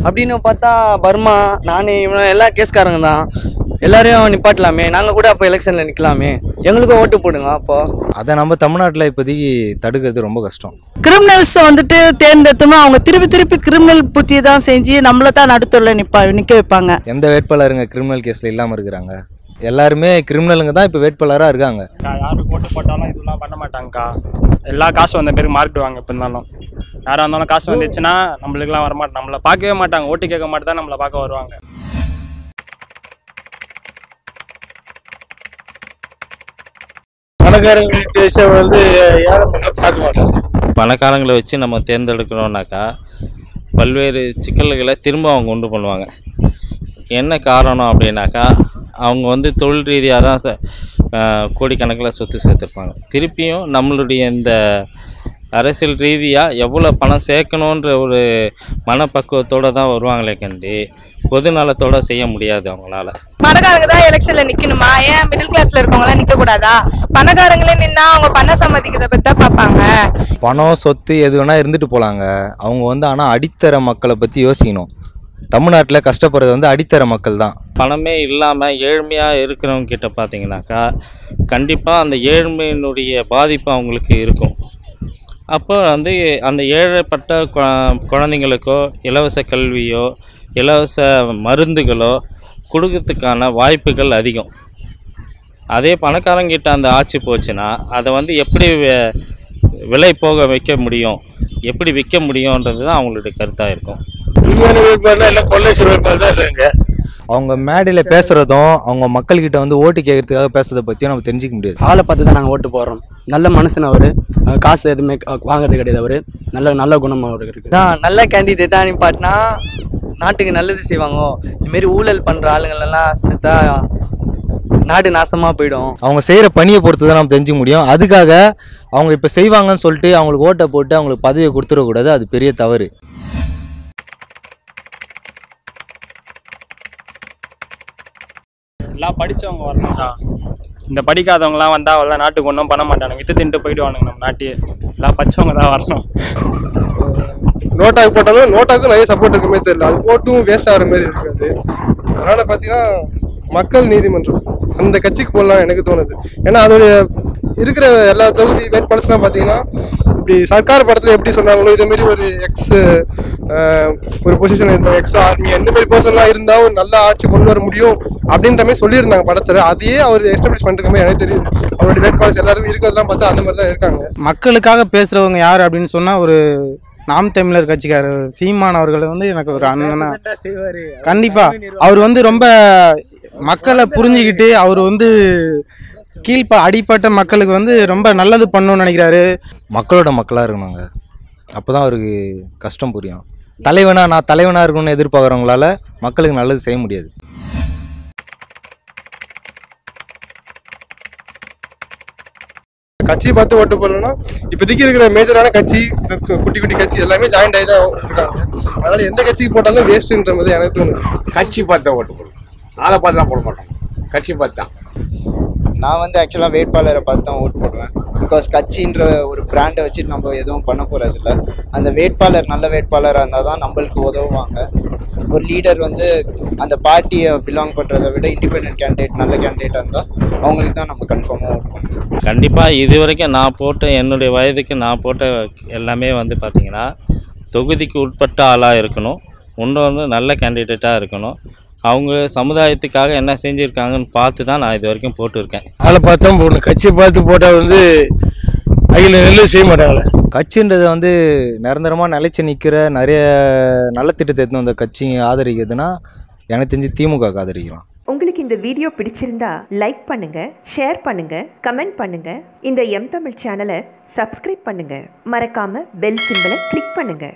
அப்படின்னு பார்த்தா பர்மா நானே இவன் எல்லா கேஸ்காரங்க தான். எல்லாரையும் நிப்பாட்டலாமே. நாங்கள் கூட அப்போ எலெக்ஷனில் நிற்கலாமே எங்களுக்கும் ஓட்டு போடுங்க அப்போ. அதை நம்ம தமிழ்நாட்டில் இப்போதைக்கு தடுக்கிறது ரொம்ப கஷ்டம். கிரிமினல்ஸை வந்துட்டு தேர்ந்தெடுத்தோம்னா அவங்க திருப்பி திருப்பி கிரிமினல் புத்தி தான் செஞ்சு நம்மளை தான் நடுத்தரில் நிப்பா நிற்க வைப்பாங்க. எந்த வேட்பாளருங்க கிரிமினல் கேஸில் இல்லாமல் இருக்கிறாங்க? எல்லாருமே கிரிமினலுங்க தான் இப்போ வேட்பாளராக இருக்காங்க. அக்கா, யாரு ஓட்டு போட்டாலும் இதெல்லாம் பண்ண மாட்டாங்கக்கா. எல்லா காசு வந்த பேருக்கு மார்க்கிடுவாங்க இப்போ இருந்தாலும். யாராக இருந்தாலும் காசு வந்துச்சுன்னா நம்மளுக்குலாம் வரமாட்டாங்க நம்மளை பார்க்கவே மாட்டாங்க. ஓட்டு கேட்க மாட்டேன் தான் நம்மளை பார்க்க வருவாங்க. பணக்காரங்களுக்கு தேசம் வந்து ஏழை மக்கள் பார்க்க மாட்டாங்க. பணக்காரங்களை வச்சு நம்ம தேர்ந்தெடுக்கிறோம்னாக்கா பல்வேறு சிக்கல்களை திரும்ப அவங்க உண்டு பண்ணுவாங்க என்ன காரணம் அப்படின்னாக்கா அவங்க வந்து தொழில் ரீதியாக தான் ச கோடிக்கணக்கில் சொத்து சேர்த்துருப்பாங்க. திருப்பியும் நம்மளுடைய இந்த அரசியல் ரீதியாக எவ்வளோ பணம் சேர்க்கணுன்ற ஒரு மனப்பக்குவத்தோடு தான் வருவாங்களே கண்டி பொது நலத்தோடு செய்ய முடியாது அவங்களால. பணக்காரங்க தான் எலெக்ஷன்ல நிக்கணுமா? ஏன் மிடில் கிளாஸ்ல இருக்கவங்களாம் நிக்க கூடாதா பணக்காரங்களே நின்னா அவங்க பண சம்மதிக்கிறத பத்தி தான் பார்ப்பாங்க. பணம் சொத்து எது வேணால் இருந்துட்டு போகலாங்க அவங்க வந்து ஆனால் அடித்தர மக்களை பற்றி யோசிக்கணும். தமிழ்நாட்டில் கஷ்டப்படுறது வந்து அடித்தர மக்கள் தான். பணமே இல்லாமல் ஏழ்மையாக இருக்கிறவங்க கிட்ட பார்த்தீங்கன்னாக்கா கண்டிப்பாக அந்த ஏழ்மையினுடைய பாதிப்பு அவங்களுக்கு இருக்கும். அப்போ வந்து அந்த ஏழைப்பட்ட கொ- குழந்தைங்களுக்கோ இலவச கல்வியோ இலவச மருந்துகளோ கொடுக்கறதுக்கான வாய்ப்புகள் அதிகம். அதே பணக்காரங்கிட்ட அந்த ஆட்சி போச்சுன்னா அதை வந்து எப்படி வி- விலை போக வைக்க முடியும்? எப்படி விற்க முடியுன்றது தான் அவங்களுடைய கருத்தாக இருக்கும். அவங்க மேடையில் பேசுகிறதும் அவங்க மக்கள்கிட்ட வந்து ஓட்டு கேட்கறதுக்காக பேசுறதை பற்றியும் நம்ம தெரிஞ்சிக்க முடியாது. ஆளை பார்த்து தான் நாங்கள் ஓட்டு போடுறோம். நல்ல மனுஷன் அவர். காசு எதுவுமே வாங்குறது கிடையாது அவர். நல்ல நல்ல குணம் அவருக்கு இருக்குது தான் நல்ல கேண்டிடேட்டாக நிப்பாட்டினா நாட்டுக்கு நல்லது செய்வாங்க. இதுமாரி ஊழல் பண்ணுற ஆளுங்களெல்லாம் செத்தா நாடு நாசமாக போயிடும். அவங்க செய்கிற பணியை பொறுத்து தான் நம்ம தெரிஞ்சுக்க முடியும். அதுக்காக அவங்க இப்போ செய்வாங்கன்னு சொல்லிட்டு அவங்களுக்கு ஓட்டை போட்டு அவங்களுக்கு பதவியை கொடுத்துடக்கூடாது. அது பெரிய தவறு. எல்லாம் படிச்சவங்க வரணும் சார். இந்த படிக்காதவங்கலாம் வந்தால் அவ்வளோ நாட்டுக்கு ஒன்றும் பண்ண மாட்டானுங்க. வித்து தின்ட்டு போயிடுவானுங்க நம்ம நாட்டையே. எல்லாம் படிச்சவங்க தான் வரணும். நோட்டாக்கு போட்டாலும் நோட்டாக்கும் நிறைய சப்போர்ட் இருக்குமே தெரியல. அது போட்டும் வேஸ்ட் ஆகிற மாதிரி இருக்காது. அதனால் பார்த்தீங்கன்னா மக்கள் நீதிமன்றம் அந்த கட்சிக்கு போடலாம் எனக்கு தோணுது. ஏன்னா அதோடைய இருக்கிற எல்லா தொகுதி வேட்பாளர்ஸ்லாம் பார்த்தீங்கன்னா இப்படி சர்க்கார் படத்தில் எப்படி சொன்னாங்களோ இதேமாரி ஒரு எக்ஸ் ஒரு பொசிஷன் இருந்தால் எக்ஸ் ஆர்மி அந்த மாதிரி பர்சன்லாம் இருந்தால் ஒரு நல்ல ஆட்சி கொண்டு வர முடியும் அப்படின்ற மாதிரி சொல்லியிருந்தாங்க படத்தில். அதையே அவர் எஸ்டாப்ளிஷ் பண்ணுற மாதிரி எனக்கு தெரியுது. அவருடைய வேட்பாளர்ஸ் எல்லாருமே இருக்கிறதெல்லாம் பார்த்தா அந்த மாதிரி தான் இருக்காங்க. மக்களுக்காக பேசுகிறவங்க யார் அப்படின்னு சொன்னால் ஒரு நாம் தமிழர் கட்சிக்காரர் சீமான் அவர்கள் வந்து எனக்கு ஒரு அண்ணனா கண்டிப்பா. அவர் வந்து ரொம்ப மக்களை புரிஞ்சுக்கிட்டு அவர் வந்து கீழ்ப்ப அடிப்பட்ட மக்களுக்கு வந்து ரொம்ப நல்லது பண்ணணும்னு நினைக்கிறாரு. மக்களோட மக்களாக இருக்கணுங்க. அப்போ தான் அவருக்கு கஷ்டம் புரியும். தலைவனா நான் தலைவனாக இருக்கணும்னு எதிர்பார்க்குறவங்களால மக்களுக்கு நல்லது செய்ய முடியாது. கட்சியை பார்த்து ஓட்டு போடணும்னா இப்போதைக்கு இருக்கிற மேஜரான கட்சி குட்டி குட்டி கட்சி எல்லாமே ஜாயிண்ட் ஆகி தான் இருக்காங்க. அதனால எந்த கட்சிக்கு போட்டாலும் வேஸ்ட்ன்ற மாதிரி எனக்கு தோணுது. கட்சி பார்த்து தான் ஓட்டு போடுவோம் ஆளை பார்த்துலாம் போட மாட்டோம். கட்சி பார்த்து தான். நான் வந்து ஆக்சுவலாக வேட்பாளரை பார்த்து தான் ஓட்டு போடுவேன். பிகாஸ் கட்சின்ற ஒரு பிராண்டை வச்சுட்டு நம்ம எதுவும் பண்ண போகிறது இல்லை அந்த வேட்பாளர் நல்ல வேட்பாளராக இருந்தால் தான் நம்மளுக்கு உதவுவாங்க. ஒரு லீடர் வந்து அந்த பார்ட்டியை பிலாங் பண்ணுறதை விட இண்டிபெண்ட் கேண்டிடேட் நல்ல கேண்டிடேட்டாக இருந்தால் அவங்களுக்கு தான் நம்ம கன்ஃபார்மாக ஒர்க் பண்ணுவோம் கண்டிப்பாக இது வரைக்கும் நான் போட்ட என்னுடைய வயதுக்கு நான் போட்ட எல்லாமே வந்து பார்த்திங்கன்னா தொகுதிக்கு உட்பட்ட ஆளாக இருக்கணும். இன்னொன்று நல்ல கேண்டிடேட்டாக இருக்கணும். அவங்க சமுதாயத்துக்காக என்ன செஞ்சுருக்காங்கன்னு பார்த்து தான் நான் இது வரைக்கும் போட்டிருக்கேன். ஆளை பார்த்து தான் போடணும். கட்சியை பார்த்து போட்டால் வந்து அகில நெல்லு செய்ய மாட்டாங்களே. கட்சின்றது வந்து நிரந்தரமாக நிலைச்சு நிற்கிற நிறைய நல்ல திட்டத்தை எடுத்துன்னு வந்த கட்சி ஆதரிக்கிறதுனா எனக்கு தெரிஞ்சு திமுக ஆதரிக்கலாம். உங்களுக்கு இந்த வீடியோ பிடிச்சிருந்தா லைக் பண்ணுங்க ஷேர் பண்ணுங்க கமெண்ட் பண்ணுங்க. இந்த எம் தமிழ் சேனலை சப்ஸ்கிரைப் பண்ணுங்க. மறக்காம பெல் சிம்பலை கிளிக் பண்ணுங்க.